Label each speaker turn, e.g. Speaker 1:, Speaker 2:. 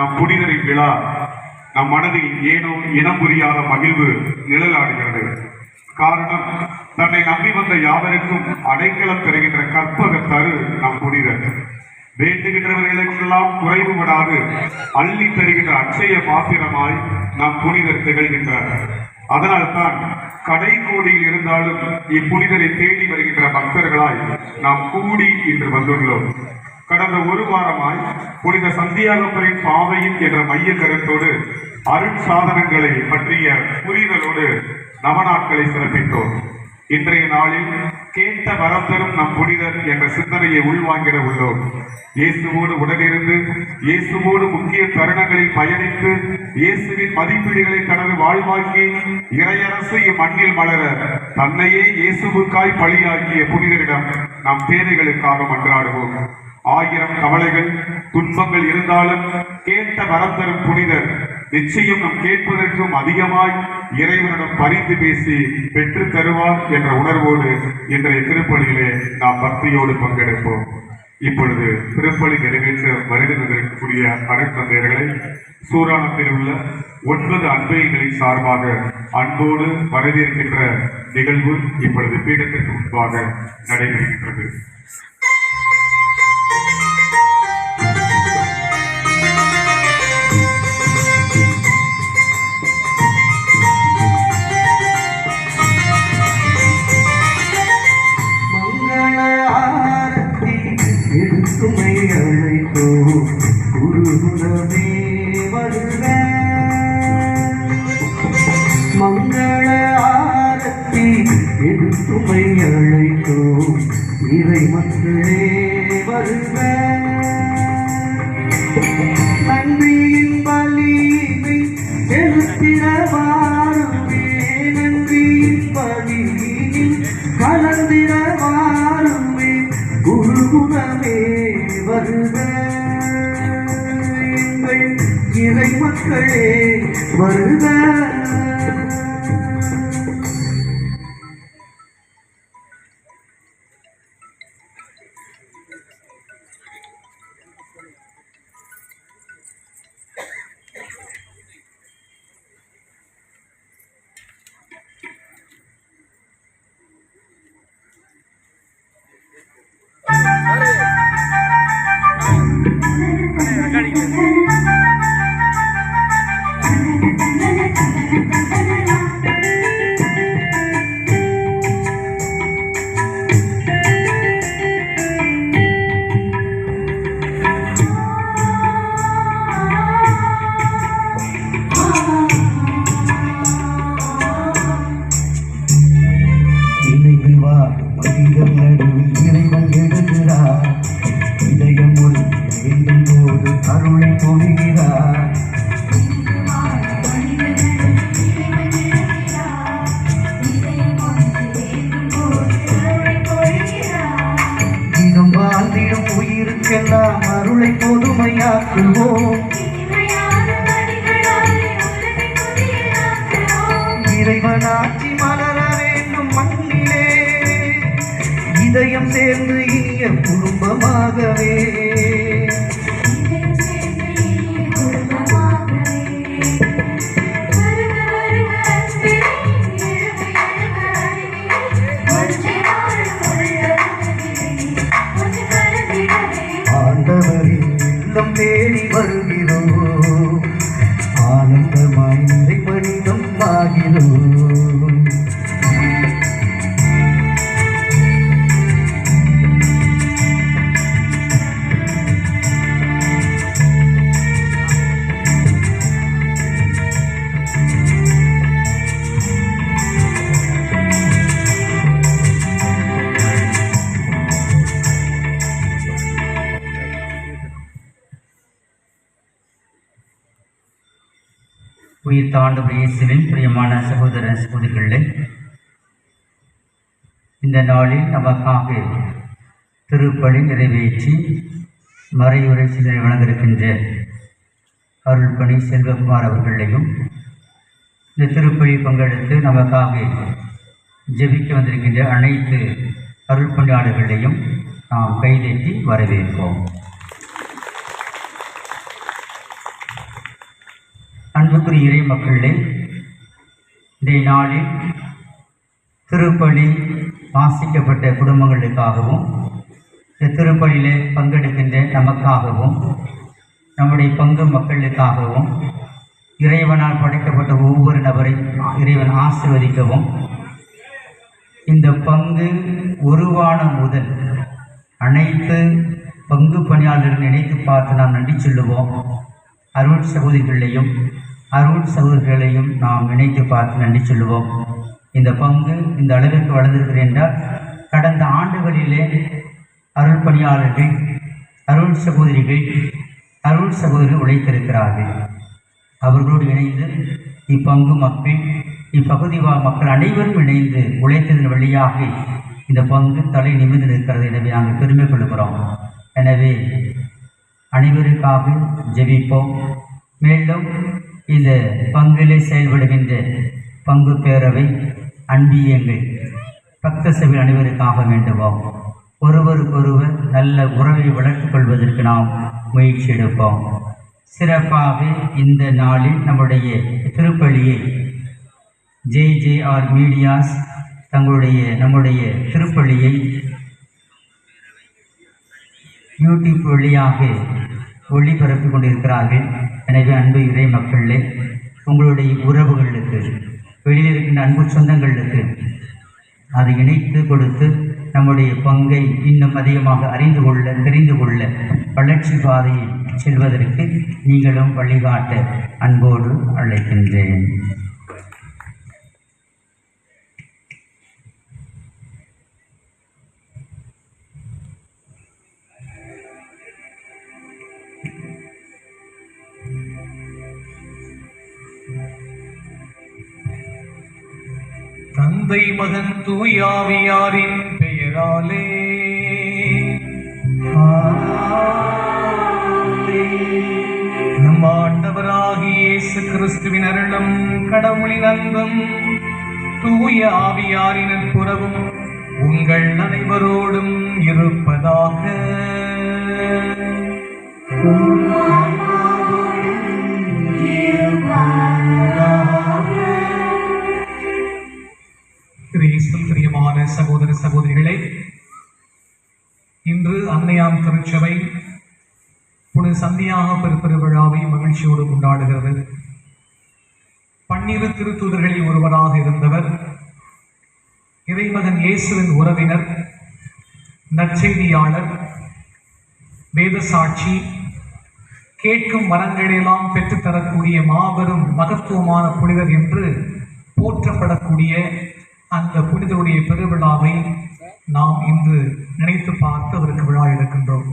Speaker 1: நம் புனிதரின் விழா நம் மனதில் ஏனோ இனம் புரியாத மகிழ்வு நிழலாடுகிறது. காரணம் தன்னை நம்பி வந்த யாவருக்கும் அடைக்கலம் பெறுகின்ற கற்பக தரு நம் புனிதர். வேண்டுகின்றவர்களுக்கெல்லாம் குறைவுபடாது அள்ளி தருகின்ற அச்சய பாத்திரமாய் நம் புனிதர் திகழ்கின்றார். அதனால்தான் கடைக்கோடியில் இருந்தாலும் இப்புனிதரை தேடி வருகின்ற பக்தர்களாய் நாம் கூடி இன்று வந்துள்ளோம். கடந்த ஒரு வாரமாய் புனித சந்தியாகப்பரின் பாதையின் என்ற மைய கருத்தோடு அருட்சாதனங்களை பற்றிய புரிதலோடு நவநாட்களை சிறப்பித்தோம். இன்றைய நாளில் கேட்ட வரம் தரும் நம் புனிதர் என்ற சிந்தனையை உள்வாங்கிட உள்ளோம். இயேசுவோடு உடனிருந்து இயேசுவோடு முக்கிய தருணங்களில் பயணித்து இயேசுவின் மதிப்பீடுகளை தனது வாழ்வாக்கி இறையரசு இம்மண்ணில் மலர தன்னையே இயேசுவுக்காய் பலியாக்கிய புனிதரிடம் நம் தேவைகளுக்காக மன்றாடுவோம். ஆயிரம் கவலைகள் துன்பங்கள் இருந்தாலும் கேட்ட வரம் தரும் புனிதர். நிச்சயம் நம் கேட்பதற்கும் அதிகமாய் இறைவனிடம் பரிந்து பேசி பெற்று தருவார் என்ற உணர்வோடு இன்றைய திருப்பலியிலே நாம் பக்தியோடு பங்கெடுப்போம். இப்பொழுது திருப்பலி நிறைவேற்ற வருகின்றதற்குரிய அனைத்தந்தையர்களை சூராணத்தில் உள்ள ஒன்பது அன்பைகளின் சார்பாக அன்போடு வரவேற்கின்ற நிகழ்வு இப்பொழுது பீடத்திற்கு முன்பாக நடைபெறுகின்றது.
Speaker 2: மங்கள ஆரத்தி எழுத்துமை அழைத்தோ இறை மக்களே வருக. நன்றியின் பலியினை செலுத்திட வாருமே. நன்றியின் பலியினில் கலந்திட வாருமே. குருகுணமே வருக. எங்கள் இறை மக்களே வருக. இதயம் சேர்ந்து இனிய குடும்பமாகவே.
Speaker 3: உயிர் தாண்டவர் இயேசுவின் பிரியமான சகோதர சகோதரிகளே இந்த நாளில் நமக்காக திருப்பலி நிறைவேற்றி மறையுரை சிந்தனை வழங்கியிருக்கின்ற அருள்பணி செல்வகுமார் அவர்களையும் இந்த திருப்பலி பங்கெடுத்து நமக்காக ஜெபிக்க வந்திருக்கின்ற அனைத்து அருள்பணியாளர்களையும் நாம் கைதட்டி வரவேற்போம் அன்புக்குரிய இறை மக்களே இன்றைய நாளில் திருப்பலி வாசிக்கப்பட்ட குடும்பங்களுக்காகவும் இந்த திருப்பலியிலே பங்கெடுக்கின்ற நமக்காகவும் நம்முடைய பங்கு மக்களுக்காகவும் இறைவனால் படைக்கப்பட்ட ஒவ்வொரு நபரை இறைவன் ஆசிர்வதிக்கவும் இந்த பங்கு உருவான முதல் அனைத்து பங்கு பணியாளர்கள் நினைத்து பார்த்து நாம் நன்றி சொல்லுவோம். அருள் சகோதரிகளையும் அருள் சகோதரிகளையும் நாம் நினைத்து பார்த்து நன்றி சொல்லுவோம். இந்த பங்கு இந்த அளவிற்கு வளர்ந்திருக்கிறது என்றால் கடந்த ஆண்டுகளிலே அருள் பணியாளர்கள் அருள் சகோதரிகள் அருள் சகோதரிகள் உழைத்திருக்கிறார்கள். அவர்களோடு இணைந்து இப்பங்கு மக்கள் இப்பகுதி வா மக்கள் அனைவரும் இணைந்து உழைத்ததன் வழியாக இந்த பங்கு தலை நிமிர்ந்து நிற்கிறது எனவே நாங்கள் பெருமை கொள்கிறோம் எனவே அனைவருக்காக ஜெபிப்போம். மேலும் இந்த பங்கிலே செயல்படுகின்ற பங்கு பேரவை அன்பியங்கள். பக்த சபை அனைவருக்காக வேண்டுவோம். ஒருவருக்கொருவர் நல்ல உறவை வளர்த்துக் கொள்வதற்கு நாம் முயற்சி எடுப்போம். சிறப்பாக இந்த நாளில் நம்முடைய திருப்பலியை ஜேஜேஆர் மீடியாஸ் தங்களுடைய நம்முடைய திருப்பலியை யூடியூப் வழியாக ஒளிபரப்பிக் கொண்டிருக்கிறார்கள். எனவே அன்பு இறை மக்களே உங்களுடைய உறவுகளுக்கு வெளியில் இருக்கின்ற அன்பு சொந்தங்களுக்கு அதை இணைத்து கொடுத்து நம்முடைய பங்கை இன்னும் அதிகமாக அறிந்து கொள்ள தெரிந்து கொள்ள வளர்ச்சி பாதையில் செல்வதற்கு நீங்களும் வழிகாட்ட அன்போடு அழைக்கின்றேன்.
Speaker 4: தந்தை மகன் தூயாவியாரின் பெயராலே. நம் ஆண்டவராகிய இயேசு கிறிஸ்துவின் அருளும் கடவுளின் அன்பும் தூய ஆவியாரின் நட்புறவும் உங்கள் அனைவரோடும் இருப்பதாக. சகோதர சகோதரிகளே இன்று அன்னையாம் திருச்சபை புனித சந்தியாக பெருப்பெரு விழாவை மகிழ்ச்சியோடு கொண்டாடுகிறது. பன்னிரு திருத்தூதர்களில் ஒருவராக இருந்தவர் இறைமகன் இயேசுவின் உறவினர் நற்செய்தியாளர் வேதசாட்சி கேட்கும் வரங்களெல்லாம் பெற்றுத்தரக்கூடிய மாபெரும் மகத்துவமான புனிதர் என்று போற்றப்படக்கூடிய அந்த புனிதருடைய பெருவிழாவை நாம் இன்று நினைத்து பார்த்து வருகிற விழா எடுக்கின்றோம்.